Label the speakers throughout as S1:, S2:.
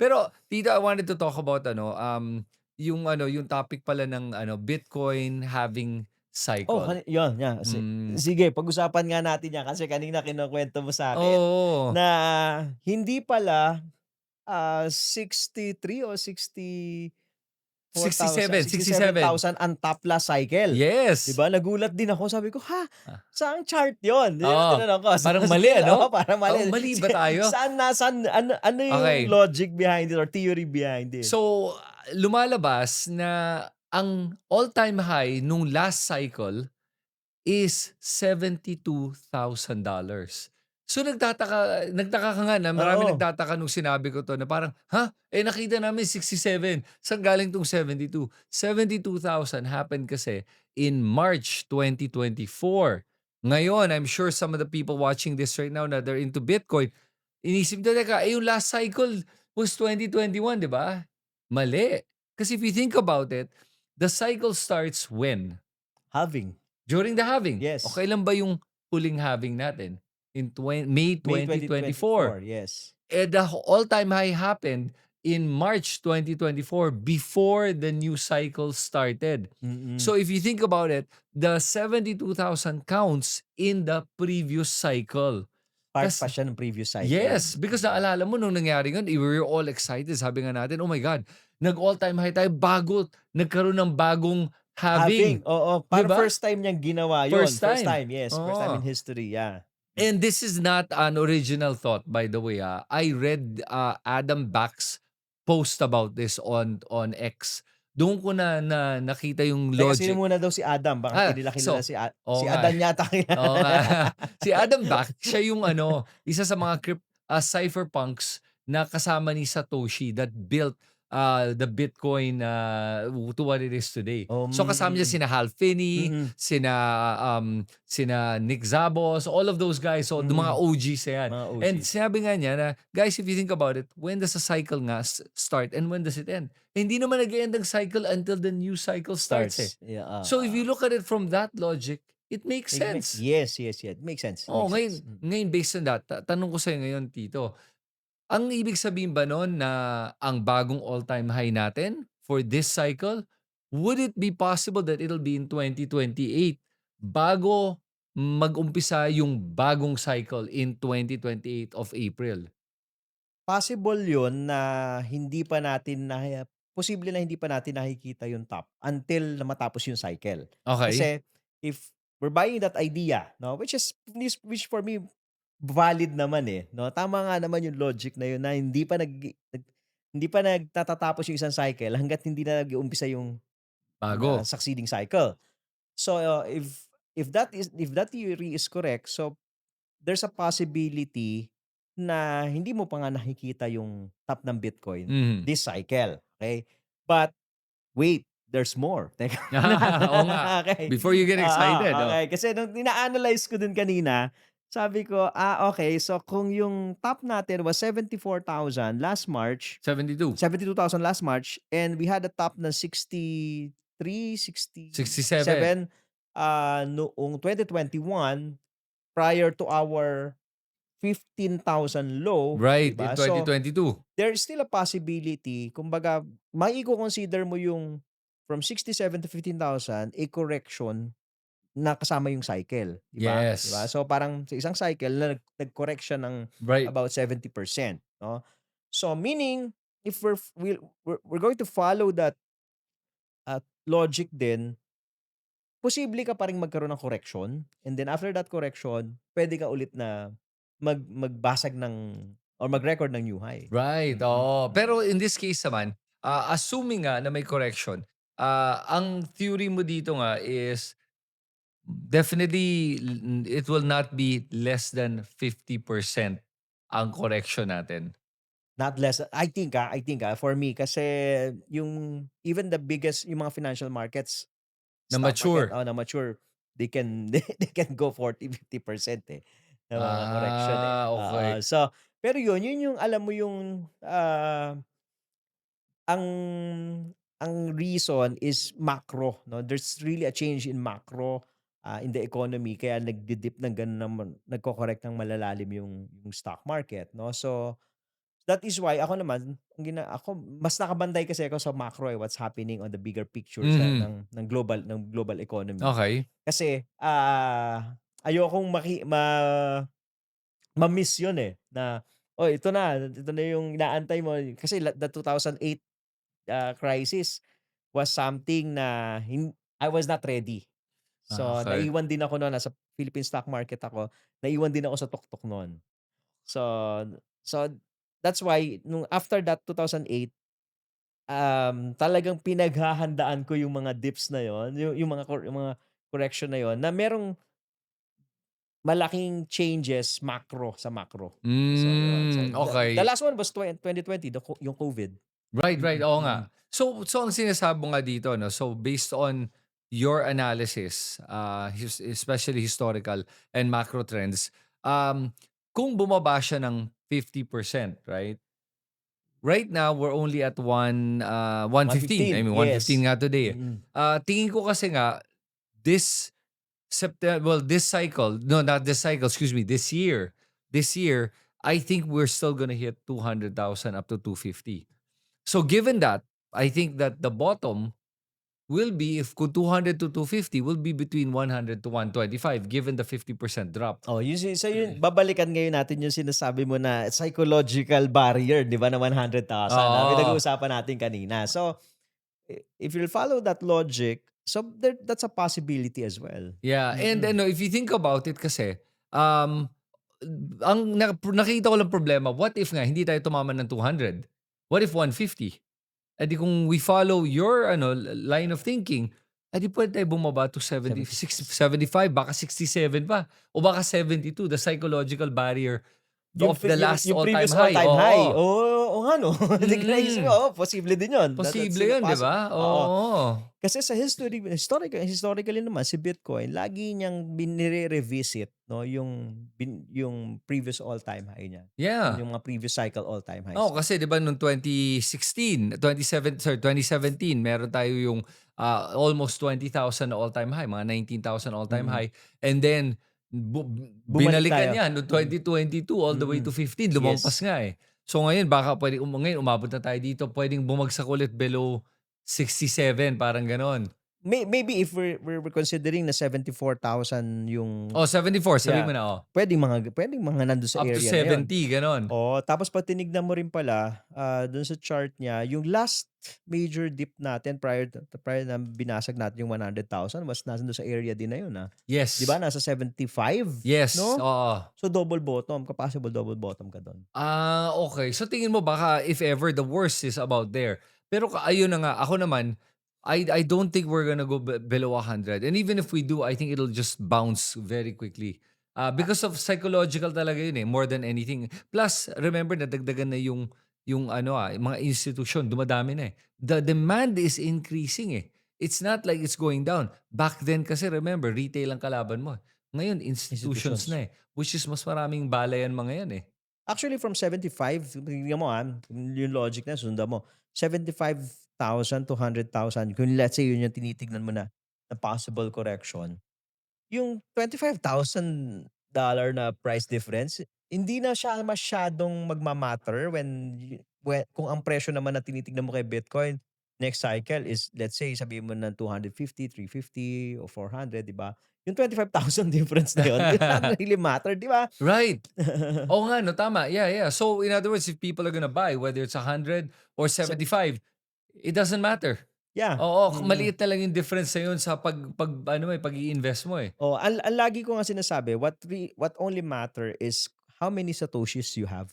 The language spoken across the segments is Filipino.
S1: Pero dito I wanted to talk about ano, um, yung ano, yung topic pala ng ano, Bitcoin halving
S2: Oh,
S1: cycle.
S2: hani 'yun, 'yan si
S1: Hmm.
S2: sige pag-usapan nga natin 'yan kasi kanina kinukuwento mo sa'kin
S1: Oo.
S2: na hindi pala, ah, 63 o 64,000,
S1: 67,
S2: sixty seven
S1: 67.
S2: thousand ang top last cycle.
S1: Yes.
S2: ba nagulat din ako sabi ko, "Ha,
S1: Ah.
S2: saang chart 'yun?" 'Di ba
S1: Oo,
S2: tinanong ko
S1: parang mali ano?
S2: parang mali.
S1: mali
S2: Si
S1: ba tayo?
S2: saan nasaan ano ano yung
S1: Okey.
S2: logic behind it or theory behind it?
S1: So, lumalabas na ang all-time high nung last cycle is $72,000. So nagtataka nagtaka ka nga na maraming
S2: Oo.
S1: nagtataka nung sinabi ko 'to na parang, "Ha, eh nakita namin 67, saan galing 'tong 72?" 72,000 happened kasi in March 2024. Ngayon, I'm sure some of the people watching this right now na they're into Bitcoin, inisip nila, "Teka, eh yung last cycle was 2021, 'di ba?" Mali. Kasi if you think about it, the cycle starts when?
S2: Halving.
S1: During the halving. O
S2: Yes.
S1: kailan ba yung huling halving natin? In twen May
S2: May
S1: 2024.
S2: 2024, yes.
S1: Eh, the all-time high happened in March 2024 before the new cycle started.
S2: Mm.
S1: So if you think about it, the 72,000 counts in the previous cycle.
S2: Part
S1: Kas
S2: pa siya ng previous cycle.
S1: Yes, because naalala mo nung nangyari yun, we were all excited. Sabi nga natin, "Oh my God, nag all-time high tayo bago nagkaroon ng bagong
S2: Halving,
S1: halving."
S2: oo.
S1: 'Di
S2: Parang
S1: ba?
S2: first time niyang ginawa 'yun.
S1: First
S2: First
S1: time.
S2: time, yes. First time in history, yeah.
S1: And this is not an original thought by the way, ah. I read, ah, Adam Back's post about this on on X. Dun ko na na nakita yung
S2: Teka, sino
S1: logic.
S2: muna daw si Adam? Baka
S1: Ah,
S2: hindi nila
S1: so
S2: kilala si A
S1: oo
S2: si
S1: nga,
S2: Adan
S1: eh.
S2: yata kilala.
S1: Oo nga. Si Adam Back, siya yung ano, isa sa mga cryp ah, cypherpunks na kasama ni Satoshi that built, ah, the Bitcoin, ah, to what it is today. So kasama niya
S2: Hmm.
S1: sina Hal Finney,
S2: Mm.
S1: sina, um, sina Nick Szabos, all of those guys. So yung mga. OGs yan.
S2: Mga
S1: And
S2: OGs.
S1: sinabi nga niya na, "Guys, if you think about it, when does a cycle nga start and when does it end?" Eh, hindi naman nag-e-end ang cycle until the new cycle starts, eh.
S2: Starts. Yeah, oo,
S1: So if you
S2: oo.
S1: look at it from that logic, it makes
S2: It makes
S1: sense.
S2: yes, yes, yes. Makes sense,
S1: Oo,
S2: makes
S1: ngayon
S2: sense. Mm.
S1: ngayon based on that, ta tanong ko sa'yo ngayon Tito, ang ibig sabihin ba nun na ang bagong all-time high natin for this cycle, would it be possible that it'll be in 2028 bago mag-umpisa yung bagong cycle in 2028 of April?
S2: Possible 'yun na hindi pa natin na posible na hindi pa natin nakikita yung top until na matapos yung cycle.
S1: Okey.
S2: Kasi if we're buying that idea 'no, which is this which for me valid naman, eh, 'no. Tama nga naman yung logic na yun na hindi pa nag nag hindi pa nagtatatapos yung isang cycle hangga't hindi na nag-uumpisa yung, ah,
S1: Bago.
S2: succeeding cycle. So, if if that is if that theory is correct, so there's a possibility na hindi mo pa nga nakikita yung top ng Bitcoin
S1: Mhm.
S2: this cycle, okey? But wait, there's more. Teka
S1: Oo nga.
S2: okey.
S1: Before you get
S2: Oo,
S1: excited, oh.
S2: okey. Kasi nung ina-analyze ko din kanina, sabi ko, ah, okey. So kung yung top natin was 74,000 last March
S1: 72.
S2: 72,000 last March and we had a top na 63,
S1: 67.
S2: 67, ah, noong 2021 prior to our 15,000 low,
S1: Right, in
S2: ba? So
S1: 2022.
S2: there is still a possibility kumbaga mai-co-consider mo yung from 67 to 15,000 a correction na kasama yung cycle, 'di ba?
S1: Yes.
S2: So parang sa isang cycle na nag nag-correct siya ng
S1: Right.
S2: about 70%, 'no? So meaning if we're f we'll we're we're going to follow that at logic din posible ka pa ring magkaroon ng correction and then after that correction, puwede ka ulit na mag magbasag ng or mag-record ng new high.
S1: Right,
S2: Mm,
S1: oo.
S2: mm.
S1: Pero in this case naman, ah, assuming nga na may correction, ah, ang theory mo dito nga is definitely it will not be less than 50% ang correction natin.
S2: Not less I think, ah, I think, ah, for me kasi yung even the biggest yung mga financial markets,
S1: Na
S2: stock market,
S1: mature.
S2: oo, na mature, they can they can go 40, 50% eh, ng mga correction, eh.
S1: Ah,
S2: Oo,
S1: okey.
S2: so pero yun, yun yung alam mo yung, ah ang ang reason is macro 'no. There's really a change in macro, ah, in the economy kaya nagdi-dip ng gano'n naman nagko-correct ng malalalim yung yung stock market 'no. So that is why ako naman, ang gina ako mas nakabantay kasi ako sa macro, eh, what's happening on the bigger picture sa
S1: Mhm.
S2: ng ng global ng global economy.
S1: Okey.
S2: Kasi, ah, ayokong maki ma ma-miss yun, eh, na, "Oh, ito na, ito na yung inaantay mo." Kasi la the 2008, ah, crisis was something na hin I was not ready. So,
S1: Ah, okey.
S2: naiwan din ako nun, nasa Philippine stock market ako, naiwan din ako sa tuktok nun. So so that's why nung after that 2008, um, talagang pinaghahandaan ko yung mga dips na yun, yung yung mga cor yung mga correction na yun na merong malaking changes macro sa macro. So yun, so
S1: Hmm,
S2: the
S1: okey.
S2: the last one was twen 2020, the co yung COVID.
S1: Right, right,
S2: Mm,
S1: oo
S2: mm.
S1: nga. So so ang sinasabi mo nga dito 'no, so based on your analysis, his especially historical and macro trends, um, kung bumaba siya ng 50%, right? Right now, we're only at one, ah, 115. I
S2: 115,
S1: mean,
S2: yes.
S1: 115 nga today, eh.
S2: Mm.
S1: Ah, tingin ko kasi nga this Septe well, this cycle no, not this cycle, excuse me, this year this year, I think we're still gonna hit 200,000 up to 250. So given that, I think that the bottom will be if kung 200 to 250 will be between 100 to 125 given the 50% drop.
S2: Oh, yun si so yun babalikan ngayon natin yung sinasabi mo na psychological barrier, 'di ba, na 100,000 na
S1: Oo.
S2: pinag-uusapan natin kanina. So, i if you'll follow that logic, so there that's a possibility as well.
S1: Yeah, and
S2: Mm.
S1: ano, if you think about it kasi, um, ang na nakikita ko lang problema, what if nga hindi tayo tumama ng 200? What if 150? Eh di kung we follow your ano line of thinking, eh di puwede tayo bumaba to 70,
S2: 76.
S1: 65, baka 67 pa o baka 72, the psychological barrier of the last all-time high.
S2: all-time high. Oo, oo nga 'no. Hindi ko naisip,
S1: Mm.
S2: oo, posible din yun. That
S1: Posible
S2: a
S1: yun, di ba?
S2: oo.
S1: Oo.
S2: Kasi sa history historical historically naman si Bitcoin lagi niyang binire-revisit 'no, yung bin yung previous all-time high niya.
S1: Yeah.
S2: Yung mga previous cycle all-time highs
S1: Oo,
S2: niya.
S1: kasi 'di ba nung 2016, 27 sorry 2017 meron tayo yung, ah, almost 20,000 na all-time high, mga 19,000 all-time
S2: Mm.
S1: high. And then bu
S2: Bumalik
S1: binalikan
S2: tayo.
S1: niya noong 2022 all the way to
S2: Mm.
S1: 15, lumampas
S2: Yes.
S1: nga, eh. So ngayon baka puwede um ngayon umabot na tayo dito, puwedeng bumagsak ulit below 67, parang gano'n.
S2: May maybe if we're we're considering na 74,000 yung
S1: Oh, 74 sabihin
S2: Yeah.
S1: mo na, oh.
S2: puwedeng mga puwedeng mga nandun sa
S1: Up to
S2: area na yun.
S1: 70, gano'n.
S2: Oo, tapos 'pag tinignan mo rin pala, ah, dun sa chart niya, yung last major dip natin prior to prior na binasag natin yung 100,000 was nasa sa area din na yun, ah.
S1: Yes.
S2: 'Di ba nasa 75?
S1: Yes,
S2: No?
S1: oo.
S2: So double bottom, ka-possible double bottom ka dun.
S1: Ah, okey. So tingin mo baka if ever the worst is about there. Pero ayun na nga, ako naman, I I don't think we're gonna go be below 100 and even if we do, I think it'll just bounce very quickly. Ah, because of psychological talaga yun, eh, more than anything. Plus, remember nadagdagan na yung yung ano, ah, mga institusyon dumadami na, eh. The demand is increasing, eh. It's not like it's going down. Back then kasi remember retail ang kalaban mo. Ngayon institutions
S2: Institutions.
S1: na, eh, which is mas maraming balayan mga yan, eh.
S2: Actually from 75, tingnan mo, ah, yung logic na sundan mo, 75,000 to 100,000 kung let's say yun yung tinitignan mo na na possible correction, yung $25,000 na price difference, hindi na siya masyadong magma-matter when when kung ang presyo naman na tinitignan mo kay Bitcoin, next cycle is let's say sabihin mo ng 250, 350 o 400, 'di ba? Yung 25,000 difference na yun, it not really matter, 'di ba?
S1: Right. Oo nga 'no, tama. Yeah, yeah. So in other words, if people are gonna buy whether it's 100 or
S2: Sa
S1: 75, it doesn't matter.
S2: Yeah.
S1: Oo,
S2: Mm.
S1: maliit na lang yung difference na yun sa pag pag ano eh, pag-i-invest mo, eh.
S2: Oh, ang ang lagi ko nga sinasabi, what re what only matter is how many satoshis you have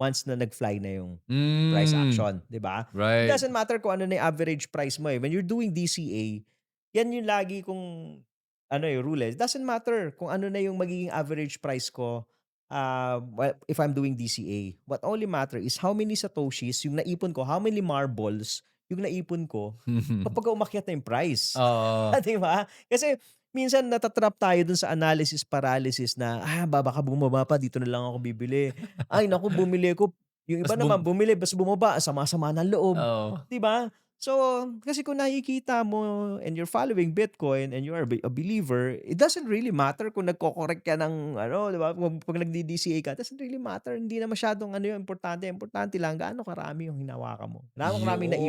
S2: once na nag-fly na yung price
S1: Hmm.
S2: action, 'di ba? It
S1: Right.
S2: doesn't matter kung ano na yung average price mo, eh. When you're doing DCA, yan yung lagi kong ano, eh, rule, eh. It doesn't matter kung ano na yung magiging average price ko, well, if I'm doing DCA. What only matter is how many satoshis yung naipon ko, how many marbles yung naipon ko kapag umakyat na yung price.
S1: Oo.
S2: 'Di ba? Kasi minsan nata-trap tayo dun sa analysis paralysis na, ah, ba baka bumaba pa dito na lang ako bibili. Ay naku, bumili ko yung iba
S1: Tas
S2: naman
S1: bum
S2: bumili bas bumaba, sama-sama ng loob,
S1: Oo.
S2: 'di ba? So, kasi kung nakikita mo and you're following Bitcoin and you are a believer, it doesn't really matter kung nagko-correct ka ng ano, 'di ba? Kung 'pag nagdi-DCA ka, doesn't really matter. Hindi na masyadong ano yun, importante. Importante lang gaano karami yung hinawakan mo. Gaano karaming
S1: Yo